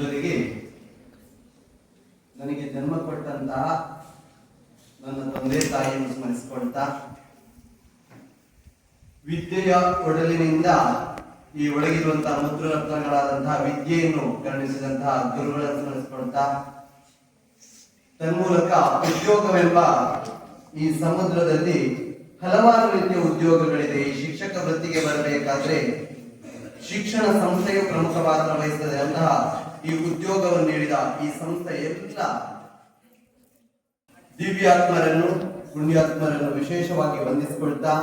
ಮೊದಲಿಗೆ ನನಗೆ ಜನ್ಮ ಕೊಟ್ಟಂತಹ ನನ್ನ ತಂದೆ ತಾಯಿಯನ್ನು ಸ್ಮರಿಸಿಕೊಳ್ತಾ ವಿದ್ಯೆಯ ಒಡಲಿನಿಂದ ಈ ಒಳಗಿರುವಂತಹ ಮುದ್ರ ರತ್ನಗಳಾದಂತಹ ವಿದ್ಯೆಯನ್ನು ಕರುಣಿಸಿದಂತಹ ಗುರುಗಳನ್ನು ಸ್ಮರಿಸಿಕೊಳ್ತಾ. ತನ್ಮೂಲಕ ಉದ್ಯೋಗವೆಂಬ ಈ ಸಮುದ್ರದಲ್ಲಿ ಹಲವಾರು ರೀತಿಯ ಉದ್ಯೋಗಗಳಿದೆ. ಈ ಶಿಕ್ಷಕ ವೃತ್ತಿಗೆ ಬರಬೇಕಾದ್ರೆ ಶಿಕ್ಷಣ ಸಂಸ್ಥೆಯು ಪ್ರಮುಖ ಪಾತ್ರ ವಹಿಸುತ್ತದೆ ಅಂತಹ ಈ ಉದ್ಯೋಗವನ್ನು ನೀಡಿದ ಈ ಸಂಸ್ಥೆ ಎಲ್ಲ ದಿವ್ಯಾತ್ಮರನ್ನು, ಪುಣ್ಯಾತ್ಮರನ್ನು ವಿಶೇಷವಾಗಿ ವಂದಿಸಿಕೊಳ್ತಾ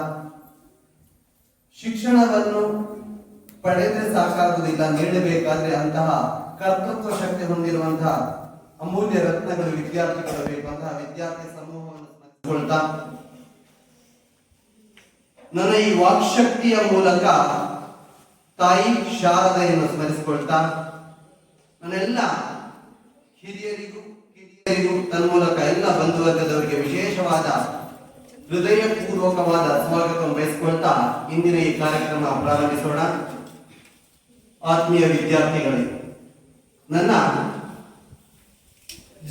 ಶಿಕ್ಷಣವನ್ನು ಪಡೆದ್ರೆ ಸಾಕಾಗುವುದಿಲ್ಲ, ನೀಡಬೇಕಾದ್ರೆ ಅಂತಹ ಕರ್ತೃತ್ವ ಶಕ್ತಿ ಹೊಂದಿರುವಂತಹ ಅಮೂಲ್ಯ ರತ್ನಗಳು ವಿದ್ಯಾರ್ಥಿಗಳು ಬೇಕು ಅಂತಹ ವಿದ್ಯಾರ್ಥಿ ಸಮೂಹವನ್ನು ಸ್ಮರಿಸಿಕೊಳ್ತಾ ನನ್ನ ಈ ವಾಕ್ಶಕ್ತಿಯ ಮೂಲಕ ತಾಯಿ ಶಾರದೆಯನ್ನು ಸ್ಮರಿಸಿಕೊಳ್ತಾ ನನ್ನೆಲ್ಲ ಹಿರಿಯರಿಗೂ, ಕಿರಿಯರಿಗೂ ತನ್ಮೂಲಕ ಎಲ್ಲ ಬಂಧು ವರ್ಗದವರಿಗೆ ವಿಶೇಷವಾದ ಹೃದಯ ಪೂರ್ವಕವಾದ ಸ್ವಾಗತ ಬಯಸಿಕೊಳ್ತಾ ಇಂದಿನ ಈ ಕಾರ್ಯಕ್ರಮ ಪ್ರಾರಂಭಿಸೋಣ. ಆತ್ಮೀಯ ವಿದ್ಯಾರ್ಥಿಗಳೇ, ನನ್ನ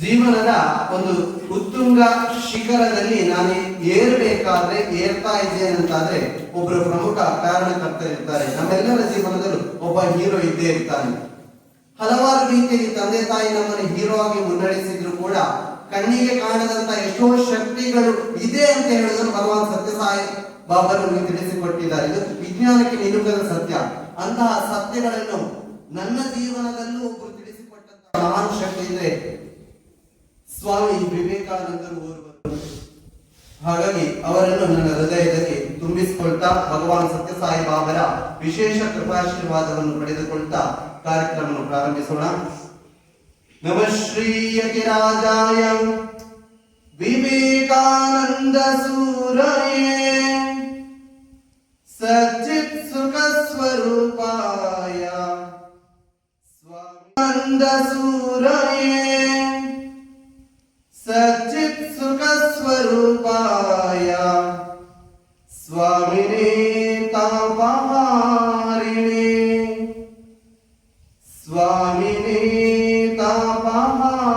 ಜೀವನದ ಒಂದು ಉತ್ತುಂಗ ಶಿಖರದಲ್ಲಿ ನಾನು ಏರ್ಬೇಕಾದ್ರೆ ಏರ್ತಾ ಇದ್ದೇನೆ ಅಂತಾದ್ರೆ ಒಬ್ಬರು ಪ್ರಮುಖ ಕಾರಣಕರ್ತರಿರ್ತಾರೆ. ನಮ್ಮೆಲ್ಲರ ಜೀವನದಲ್ಲೂ ಒಬ್ಬ ಹೀರೋ ಇದ್ದೇ ಇರ್ತಾನೆ. ರೀತಿಯಲ್ಲಿ ತಂದೆ ತಾಯಿ ನಮ್ಮನ್ನು ಹೀರೋ ಆಗಿ ಮುನ್ನಡೆಸಿದ್ರು ಕೂಡ ಕಣ್ಣಿಗೆ ಕಾಣದಂತ ಎಷ್ಟೋ ಶಕ್ತಿಗಳು ಇದೆ ಅಂತ ಹೇಳಿದ್ರು ಭಗವಾನ್ ಸತ್ಯಸಾಯಿ ಬಾಬಾ ನಮಗೆ ತಿಳಿಸಿಕೊಟ್ಟಿದ್ದಾರೆ. ಇದು ವಿಜ್ಞಾನಕ್ಕೆ ನಿಲುಕದ ಸತ್ಯ. ಅಂತಹ ಸತ್ಯಗಳನ್ನು ನನ್ನ ಜೀವನದಲ್ಲೂ ಒಬ್ಬರು ತಿಳಿಸಿಕೊಟ್ಟಂತಹ ಮಹಾನ್ ಶಕ್ತಿ ಇದೆ ಸ್ವಾಮಿ ವಿವೇಕಾನಂದರು ಓರ್ವರು ಹಾಗಾಗಿ ಅವರನ್ನು ನನ್ನ ಹೃದಯದಲ್ಲಿ ತುಂಬಿಸಿಕೊಳ್ತಾ ಭಗವಾನ್ ಸತ್ಯಸಾಯಿ ಬಾಬರ ವಿಶೇಷ ಕೃಪಾಶೀರ್ವಾದವನ್ನು ಪಡೆದುಕೊಳ್ತಾ ಕಾರ್ಯಕ್ರಮವನ್ನು ಪ್ರಾರಂಭಿಸೋಣ ನಮಃ ಶ್ರೀಯತಿರಾಜಾಯ ವಿವೇಕಾನಂದ ಸೂರಯೇ ಸಚಿತ್ ಸುಖ ಸ್ವರೂಪಾಯ ಸ್ವಾಮಿನಂದ ಸೂರಯೇ ಸಚಿತ್ ಸುಖ ಸ್ವರೂಪಾಯ ಸ್ವಾಮಿನೇ ತಾಪಹಾರಿಣಿ स्वामिनी तापः